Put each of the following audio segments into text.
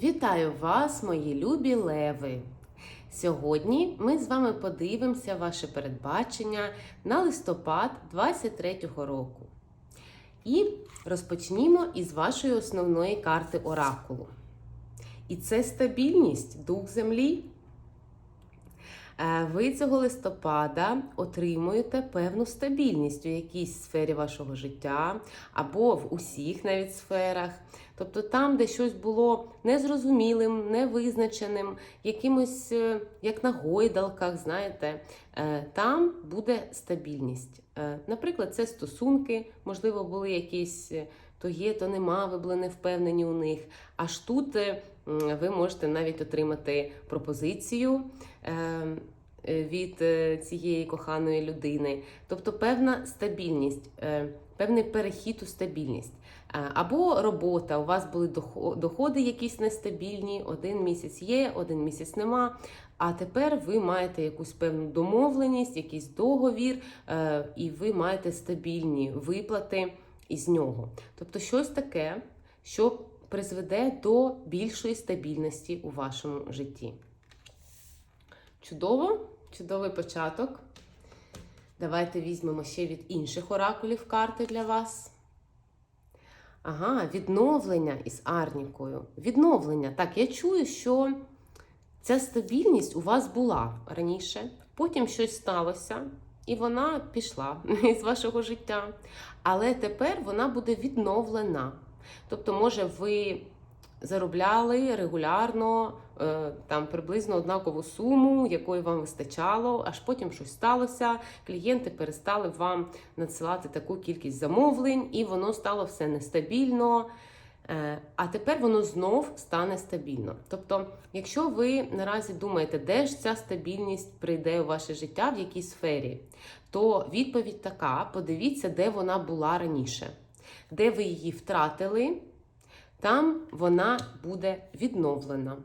Вітаю вас, мої любі леви! Сьогодні ми з вами подивимося ваше передбачення на листопад 23-го року. І розпочнімо із вашої основної карти оракулу. І це стабільність, дух землі. Е, Ви цього листопада отримуєте певну стабільність у якійсь сфері вашого життя або в усіх навіть сферах. Тобто там, де щось було незрозумілим, невизначеним, якимось, е, як на гойдалках, знаєте, е, там буде стабільність. Наприклад, це стосунки, можливо, були якісь то є, то нема, ви були не впевнені у них. Аж тут ви можете навіть отримати пропозицію. е, е, Від е, цієї коханої людини, тобто певна стабільність, певний перехід у стабільність. Або робота, у вас були доходи якісь нестабільні, один місяць є, один місяць нема. А тепер ви маєте якусь певну домовленість, якийсь договір, і ви маєте стабільні виплати із нього. Тобто щось таке, що призведе до більшої стабільності у вашому житті. Чудово, чудовий початок. Давайте візьмемо ще від інших оракулів карти для вас. Ага, відновлення із Арнікою. Відновлення. Так, я чую, що ця стабільність у вас була раніше, потім щось сталося, і вона пішла із вашого життя. Але тепер вона буде відновлена. Тобто, може, ви заробляли регулярно е, там приблизно однакову суму, якої вам вистачало, аж потім щось сталося. Клієнти перестали вам надсилати таку кількість замовлень, і воно стало все нестабільно. Е, А тепер воно знов стане стабільно. Тобто, якщо ви наразі думаєте, де ж ця стабільність прийде у ваше життя, в якій сфері, то відповідь така: подивіться, де вона була раніше, де ви її втратили, там вона буде відновлена.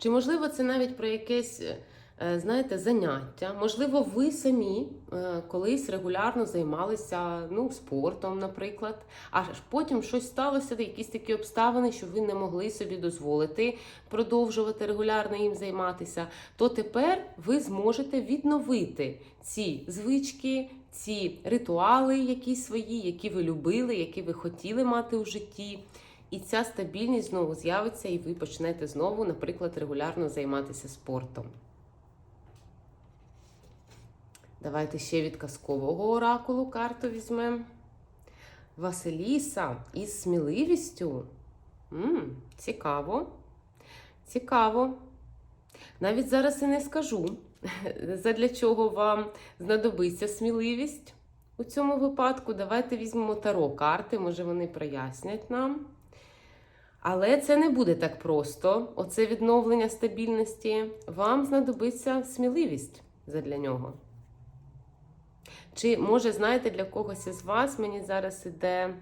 Чи можливо це навіть про якесь, е, знаєте, заняття? Можливо, ви самі е, колись регулярно займалися ну, спортом, наприклад, аж потім щось сталося, якісь такі обставини, що ви не могли собі дозволити продовжувати регулярно їм займатися, то тепер ви зможете відновити ці звички, ці ритуали, які свої, які ви любили, які ви хотіли мати у житті. І ця стабільність знову з'явиться, і ви почнете знову, наприклад, регулярно займатися спортом. Давайте ще від казкового оракулу карту візьмемо. Василіса із сміливістю. м цікаво. Цікаво. Навіть зараз і не скажу, задля чого вам знадобиться сміливість у цьому випадку. Давайте візьмемо таро карти, може вони прояснять нам. Але це не буде так просто. Оце відновлення стабільності. Вам знадобиться сміливість задля нього. Чи може, знаєте, для когось із вас мені зараз іде.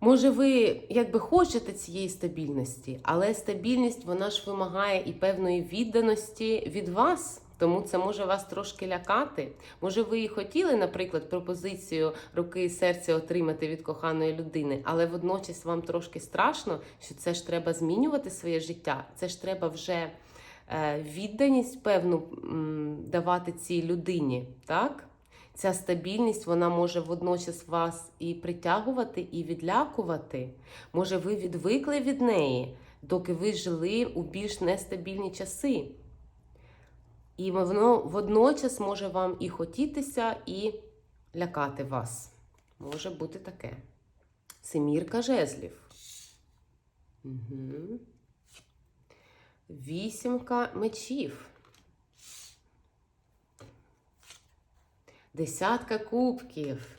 Може, ви якби хочете цієї стабільності, але стабільність вона ж вимагає і певної відданості від вас. Тому це може вас трошки лякати. Може, ви і хотіли, наприклад, пропозицію руки і серця отримати від коханої людини, але водночас вам трошки страшно, що це ж треба змінювати своє життя. Це ж треба вже е, відданість певну давати цій людині. так? Ця стабільність вона може водночас вас і притягувати, і відлякувати. Може, ви відвикли від неї, доки ви жили у більш нестабільні часи. І воно водночас може вам і хотітися, і лякати вас. Може бути таке. Семірка жезлів. Угу. Вісімка мечів. Десятка кубків.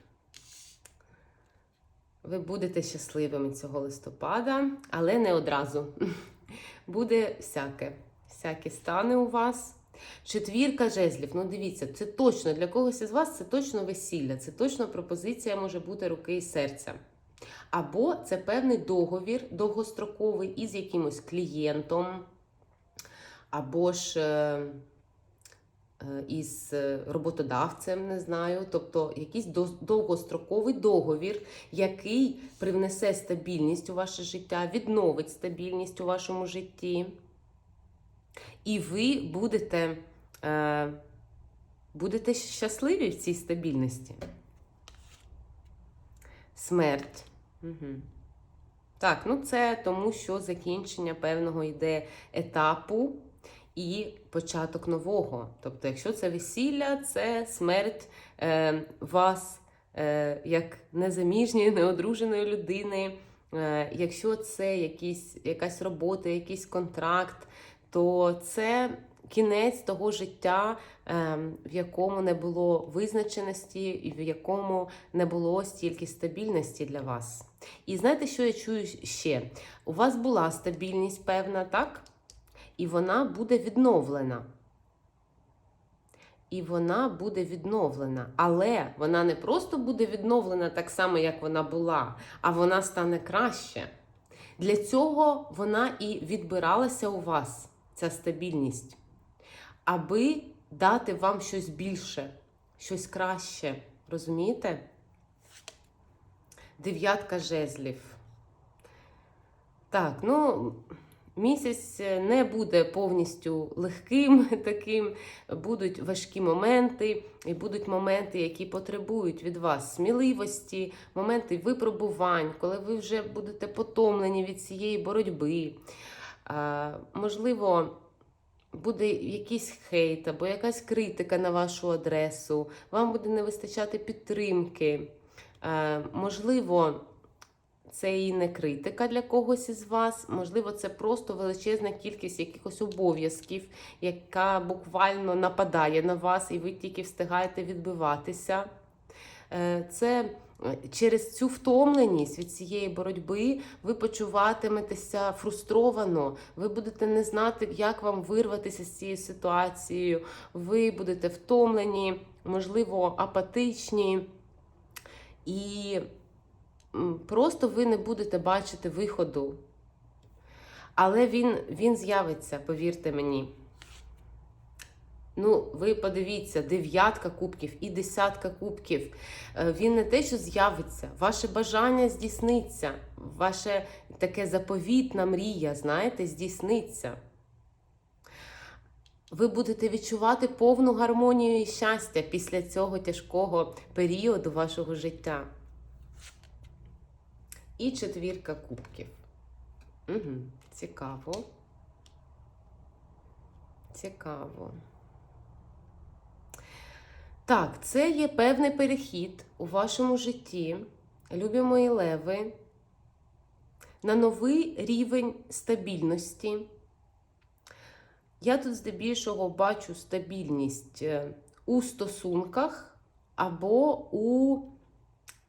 Ви будете щасливими цього листопада, але не одразу. Буде всяке. Всяке стане у вас. Четвірка жезлів. Ну, дивіться, це точно для когось із вас це точно весілля, це точно пропозиція може бути руки і серця. Або це певний договір довгостроковий із якимось клієнтом, або ж. Е, із е, роботодавцем, не знаю, тобто якийсь довгостроковий договір, який привнесе стабільність у ваше життя, відновить стабільність у вашому житті. І ви будете, е, будете щасливі в цій стабільності. Смерть. Угу. Так, ну це тому, що закінчення певного йде етапу і початок нового. Тобто, якщо це весілля, це смерть е, вас е, як незаміжньої, неодруженої людини. Е, якщо це якісь, якась робота, якийсь контракт, то це кінець того життя, е, в якому не було визначеності, і в якому не було стільки стабільності для вас. І знаєте, що я чую ще? У вас була стабільність певна, так? І вона буде відновлена. І вона буде відновлена. Але вона не просто буде відновлена так само, як вона була, а вона стане краще. Для цього вона і відбиралася у вас, ця стабільність, аби дати вам щось більше, щось краще. Розумієте? Дев'ятка жезлів. Так, ну, місяць не буде повністю легким таким. Будуть важкі моменти, і будуть моменти, які потребують від вас сміливості, моменти випробувань, коли ви вже будете потомлені від цієї боротьби. Можливо, буде якийсь хейт або якась критика на вашу адресу, вам буде не вистачати підтримки. Е, можливо, це і не критика для когось із вас, можливо, це просто величезна кількість якихось обов'язків, яка буквально нападає на вас, і ви тільки встигаєте відбиватися. Е, Це е, через цю втомленість від цієї боротьби ви почуватиметеся фрустровано, ви будете не знати, як вам вирватися з цією ситуацією, ви будете втомлені, можливо, апатичні. І просто ви не будете бачити виходу. Але він, він з'явиться, повірте мені. Ну, ви подивіться, дев'ятка кубків і десятка кубків. Е, Він не те, що з'явиться, ваше бажання здійсниться, ваше таке заповітна мрія, знаєте, здійсниться. Ви будете відчувати повну гармонію і щастя після цього тяжкого періоду вашого життя. І четвірка кубків. Угу. Цікаво. Цікаво. Так, це є певний перехід у вашому житті, любі мої леви, на новий рівень стабільності. Я тут здебільшого бачу стабільність е, у стосунках або у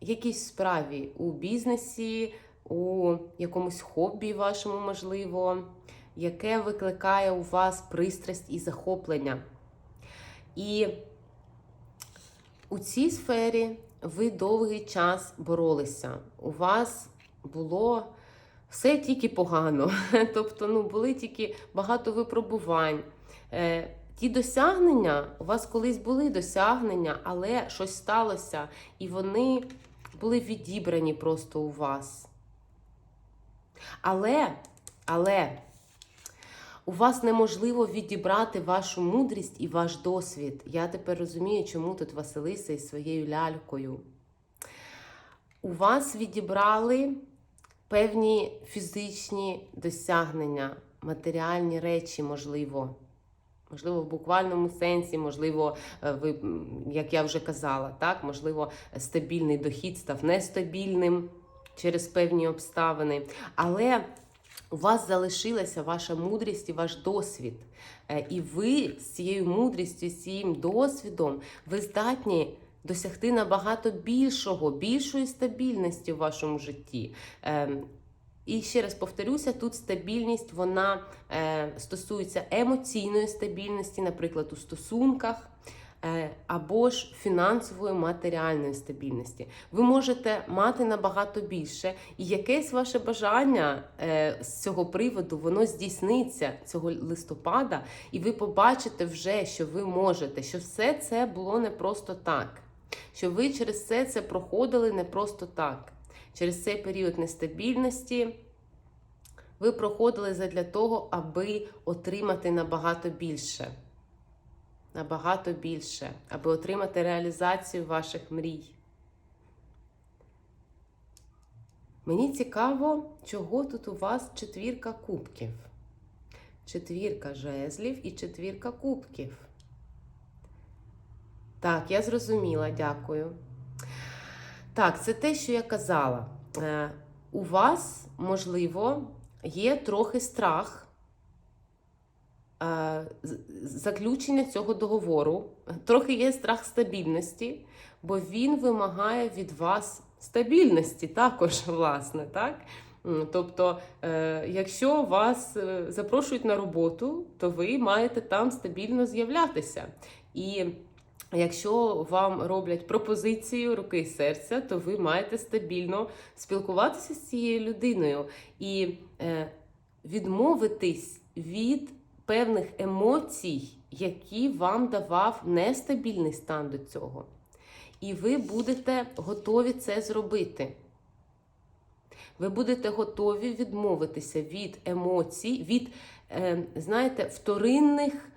якійсь справі, у бізнесі, у якомусь хобі вашому, можливо, яке викликає у вас пристрасть і захоплення. І у цій сфері ви довгий час боролися. У вас було все тільки погано. Тобто, ну, були тільки багато випробувань. Е, ті досягнення, у вас колись були досягнення, але щось сталося, і вони були відібрані просто у вас. Але, але у вас неможливо відібрати вашу мудрість і ваш досвід. Я тепер розумію, чому тут Василиса із своєю лялькою. У вас відібрали певні фізичні досягнення, матеріальні речі, можливо. Можливо, в буквальному сенсі, можливо, е, ви, як я вже казала, так, можливо, стабільний дохід став нестабільним через певні обставини. Але у вас залишилася ваша мудрість і ваш досвід. Е, І ви з цією мудрістю, з цим досвідом, ви здатні досягти набагато більшого, більшої стабільності в вашому житті. І ще раз повторюся, тут стабільність вона е, стосується емоційної стабільності, наприклад, у стосунках. е, або ж фінансової матеріальної стабільності. Ви можете мати набагато більше, і якесь ваше бажання е, з цього приводу воно здійсниться цього листопада, і ви побачите вже, що ви можете, що все це було не просто так, що ви через все це проходили не просто так. Через цей період нестабільності ви проходили задля того, аби отримати набагато більше. Набагато більше, аби отримати реалізацію ваших мрій. Мені цікаво, чого тут у вас четвірка кубків. Четвірка жезлів і четвірка кубків. Так, я зрозуміла, дякую. Так, це те, що я казала. Е, у вас, можливо, є трохи страх е, заключення цього договору, трохи є страх стабільності, бо він вимагає від вас стабільності також, власне, так? Тобто, е, якщо вас запрошують на роботу, то ви маєте там стабільно з'являтися. І Якщо вам роблять пропозицію руки і серця, то ви маєте стабільно спілкуватися з цією людиною і е, відмовитись від певних емоцій, які вам давав нестабільний стан до цього. І ви будете готові це зробити. Ви будете готові відмовитися від емоцій, від, е, знаєте, вторинних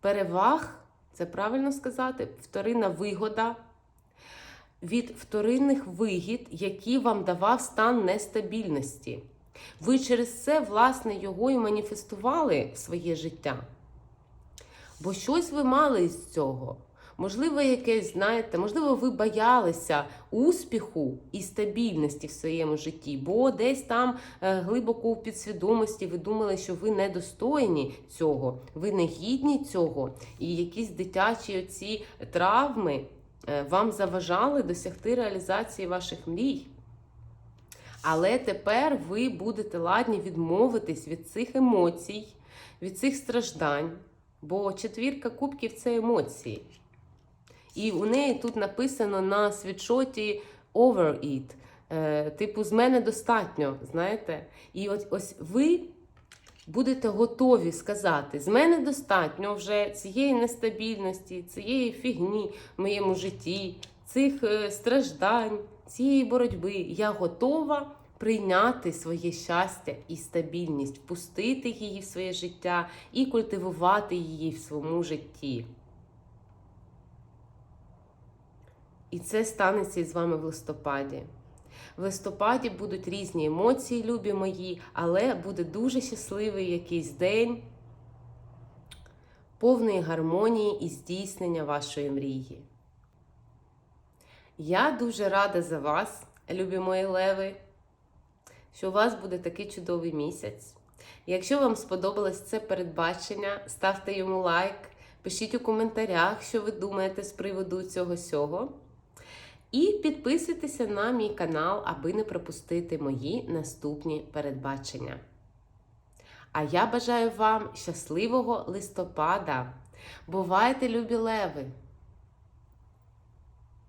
переваг. Це правильно сказати, вторинна вигода від вторинних вигід, які вам давав стан нестабільності. Ви через це, власне, його і маніфестували в своє життя. Бо щось ви мали із цього. Можливо, якесь, знаєте, можливо, ви боялися успіху і стабільності в своєму житті, бо десь там е, глибоко у підсвідомості ви думали, що ви недостойні цього, ви не гідні цього, і якісь дитячі оці травми е, вам заважали досягти реалізації ваших мрій. Але тепер ви будете ладні відмовитись від цих емоцій, від цих страждань, бо четвірка кубків це емоції. І у неї тут написано на світшоті overeat. Е, типу, з мене достатньо, знаєте? І ось, ось ви будете готові сказати: з мене достатньо вже цієї нестабільності, цієї фігні в моєму житті, цих е, страждань, цієї боротьби. Я готова прийняти своє щастя і стабільність, впустити її в своє життя і культивувати її в своєму житті. І це станеться із вами в листопаді. В листопаді будуть різні емоції, любі мої, але буде дуже щасливий якийсь день, повної гармонії і здійснення вашої мрії. Я дуже рада за вас, любі мої леви, що у вас буде такий чудовий місяць. Якщо вам сподобалось це передбачення, ставте йому лайк, пишіть у коментарях, що ви думаєте з приводу цього сього. І підписуйтеся на мій канал, аби не пропустити мої наступні передбачення. А я бажаю вам щасливого листопада! Бувайте, любі леви!